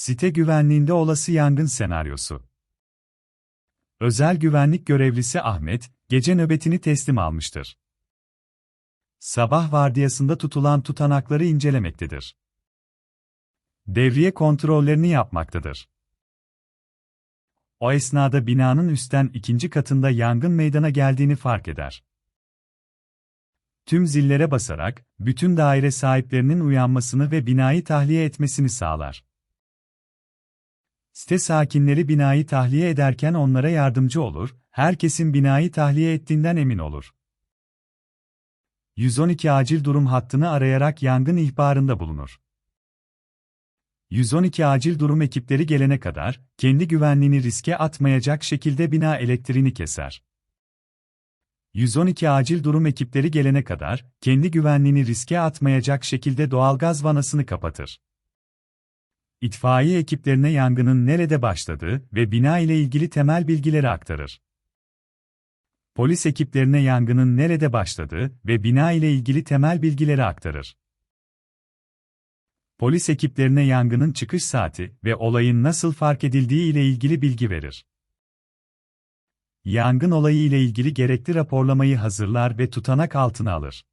Site güvenliğinde olası yangın senaryosu. Özel güvenlik görevlisi Ahmet, gece nöbetini teslim almıştır. Sabah vardiyasında tutulan tutanakları incelemektedir. Devriye kontrollerini yapmaktadır. O esnada binanın üstten ikinci katında yangın meydana geldiğini fark eder. Tüm zillere basarak, bütün daire sahiplerinin uyanmasını ve binayı tahliye etmesini sağlar. Site sakinleri binayı tahliye ederken onlara yardımcı olur, herkesin binayı tahliye ettiğinden emin olur. 112 acil durum hattını arayarak yangın ihbarında bulunur. 112 acil durum ekipleri gelene kadar, kendi güvenliğini riske atmayacak şekilde bina elektriğini keser. 112 acil durum ekipleri gelene kadar, kendi güvenliğini riske atmayacak şekilde doğalgaz vanasını kapatır. İtfaiye ekiplerine yangının nerede başladığı ve bina ile ilgili temel bilgileri aktarır. Polis ekiplerine yangının nerede başladığı ve bina ile ilgili temel bilgileri aktarır. Polis ekiplerine yangının çıkış saati ve olayın nasıl fark edildiği ile ilgili bilgi verir. Yangın olayı ile ilgili gerekli raporlamayı hazırlar ve tutanak altına alır.